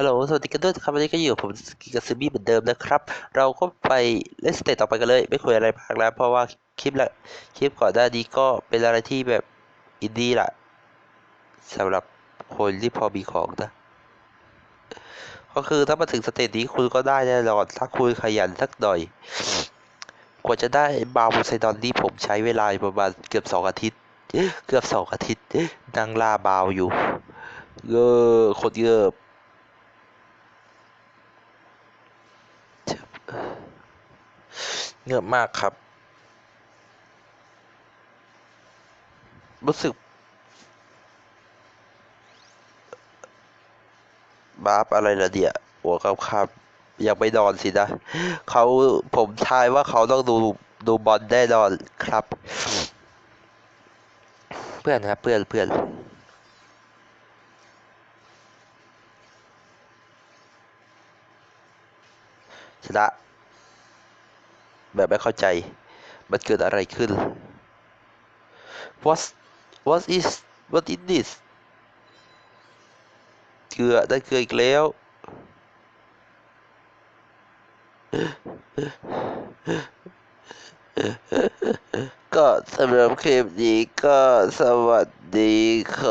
ฮัลโหล สวัสดีกันด้วยครับ วันนี้ก็อยู่ผมกิกาซึมิเหมือนเดิมนะครับ เราก็ไปเล่นสเตจต่อไปกันเลย ไม่คุยอะไรมากแล้ว เพราะว่าคลิปละคลิปก่อนหน้านี้ก็เป็นอะไรที่แบบอินดี้ละสำหรับคนที่พอมีของนะ ก็คือถ้ามาถึงสเตจนี้คุณก็ได้แน่นอนถ้าคุณขยันสักหน่อย กว่าจะได้บาวไซดอนนี่ผมใช้เวลาประมาณเกือบสองอาทิตย์ เกือบสองอาทิตย์นั่งล่าบาวอยู่เออคตรเยอะ เยอะมากครับ รู้สึก บาปอะไรละเนี่ยหัวคำคำยังไม่นอนสินะเขาผมทายว่าเขาต้องดูดูบอลแน่นอนครับ เพื่อนครับเพื่อนเพื่อนชนะ แบบไม่เข้าใจ มันเกิดอะไรขึ้น what what is what is this เกลือได้เกลืออีกแล้ว ก็สำหรับคลิปนี้ก็สวัสดีครับ